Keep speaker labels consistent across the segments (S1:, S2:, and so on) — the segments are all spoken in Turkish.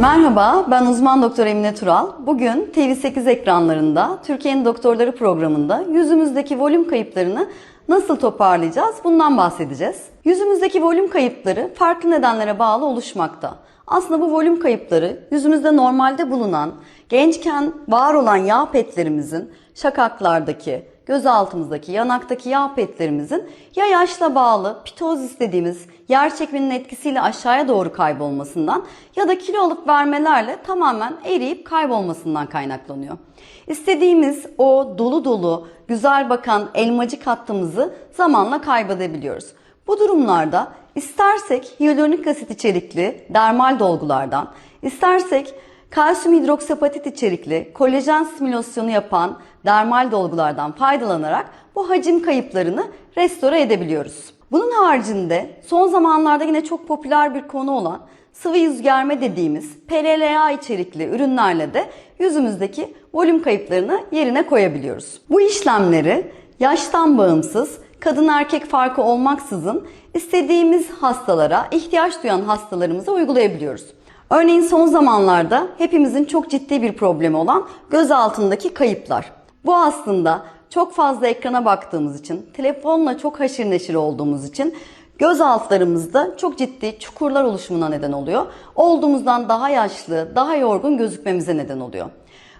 S1: Merhaba, ben uzman doktor Emine Tural. Bugün TV8 ekranlarında Türkiye'nin Doktorları programında yüzümüzdeki volüm kayıplarını nasıl toparlayacağız bundan bahsedeceğiz. Yüzümüzdeki volüm kayıpları farklı nedenlere bağlı oluşmakta. Aslında bu volüm kayıpları yüzümüzde normalde bulunan, gençken var olan yağ petlerimizin şakaklardaki, göz altımızdaki, yanaktaki yağ petlerimizin ya yaşla bağlı pitozis dediğimiz yer çekiminin etkisiyle aşağıya doğru kaybolmasından ya da kilo alıp vermelerle tamamen eriyip kaybolmasından kaynaklanıyor. İstediğimiz o dolu dolu, güzel bakan elmacık hattımızı zamanla kaybedebiliyoruz. Bu durumlarda istersek hyaluronik asit içerikli dermal dolgulardan, istersek kalsiyum hidroksiapatit içerikli kolajen stimülasyonu yapan dermal dolgulardan faydalanarak bu hacim kayıplarını restore edebiliyoruz. Bunun haricinde son zamanlarda yine çok popüler bir konu olan sıvı yüz germe dediğimiz PLLA içerikli ürünlerle de yüzümüzdeki volüm kayıplarını yerine koyabiliyoruz. Bu işlemleri yaştan bağımsız, kadın erkek farkı olmaksızın istediğimiz hastalara, ihtiyaç duyan hastalarımıza uygulayabiliyoruz. Örneğin son zamanlarda hepimizin çok ciddi bir problemi olan göz altındaki kayıplar. Bu aslında çok fazla ekrana baktığımız için, telefonla çok haşır neşir olduğumuz için göz altlarımızda çok ciddi çukurlar oluşumuna neden oluyor. Olduğumuzdan daha yaşlı, daha yorgun gözükmemize neden oluyor.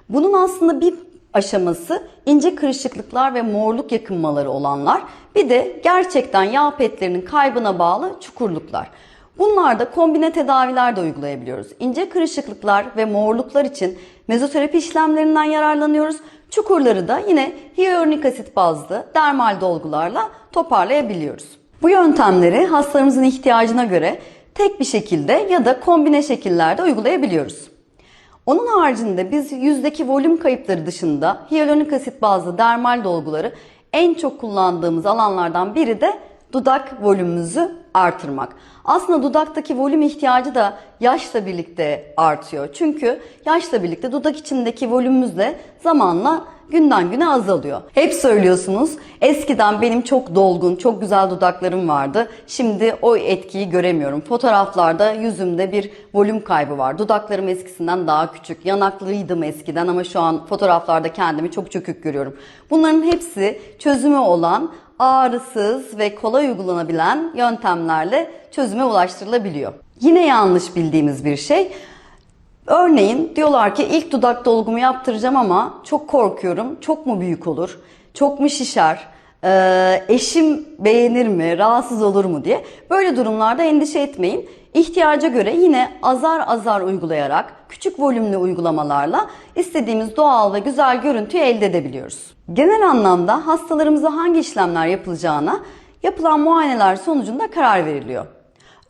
S1: Bunun aslında bir aşaması ince kırışıklıklar ve morluk yakınmaları olanlar. Bir de gerçekten yağ petlerinin kaybına bağlı çukurluklar. Bunlarda kombine tedaviler de uygulayabiliyoruz. İnce kırışıklıklar ve morluklar için mezoterapi işlemlerinden yararlanıyoruz. Çukurları da yine hyaluronik asit bazlı dermal dolgularla toparlayabiliyoruz. Bu yöntemleri hastalarımızın ihtiyacına göre tek bir şekilde ya da kombine şekillerde uygulayabiliyoruz. Onun haricinde biz yüzdeki volüm kayıpları dışında hyaluronik asit bazlı dermal dolguları en çok kullandığımız alanlardan biri de dudak volümümüzü artırmak. Aslında dudaktaki volüm ihtiyacı da yaşla birlikte artıyor. Çünkü yaşla birlikte dudak içindeki volümümüz de zamanla günden güne azalıyor. Hep söylüyorsunuz eskiden benim çok dolgun, çok güzel dudaklarım vardı. Şimdi o etkiyi göremiyorum. Fotoğraflarda yüzümde bir volüm kaybı var. Dudaklarım eskisinden daha küçük. Yanaklıydım eskiden ama şu an fotoğraflarda kendimi çok çökük görüyorum. Bunların hepsi çözümü olan ağrısız ve kolay uygulanabilen yöntemlerle çözüme ulaştırılabiliyor. Yine yanlış bildiğimiz bir şey. Örneğin diyorlar ki ilk dudak dolgumu yaptıracağım ama çok korkuyorum. Çok mu büyük olur? Çok mu şişer? Ee, eşim beğenir mi? Rahatsız olur mu diye. Böyle durumlarda endişe etmeyin. İhtiyaca göre yine azar azar uygulayarak, küçük volümlü uygulamalarla istediğimiz doğal ve güzel görüntüyü elde edebiliyoruz. Genel anlamda hastalarımıza hangi işlemler yapılacağına yapılan muayeneler sonucunda karar veriliyor.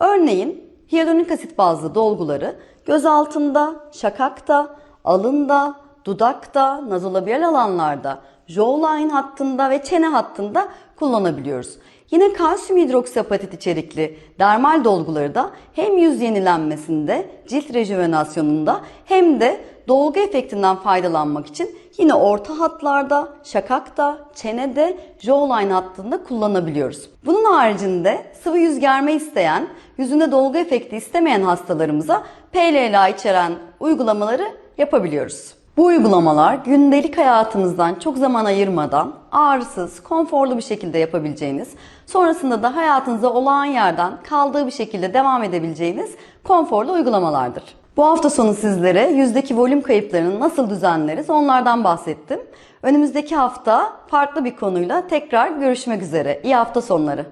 S1: Örneğin hyaluronik asit bazlı dolguları göz altında, şakakta, alında, dudakta, nazolabial alanlarda, jawline hattında ve çene hattında kullanabiliyoruz. Yine kalsiyum hidroksiapatit içerikli dermal dolguları da hem yüz yenilenmesinde, cilt rejuvenasyonunda hem de dolgu efektinden faydalanmak için yine orta hatlarda, şakakta, çenede, jawline hattında kullanabiliyoruz. Bunun haricinde sıvı yüz germe isteyen, yüzünde dolgu efekti istemeyen hastalarımıza PLLA içeren uygulamaları yapabiliyoruz. Bu uygulamalar gündelik hayatımızdan çok zaman ayırmadan ağrısız, konforlu bir şekilde yapabileceğiniz, sonrasında da hayatınıza olağan yerden kaldığı bir şekilde devam edebileceğiniz konforlu uygulamalardır. Bu hafta sonu sizlere yüzdeki volüm kayıplarını nasıl düzenleriz onlardan bahsettim. Önümüzdeki hafta farklı bir konuyla tekrar görüşmek üzere. İyi hafta sonları.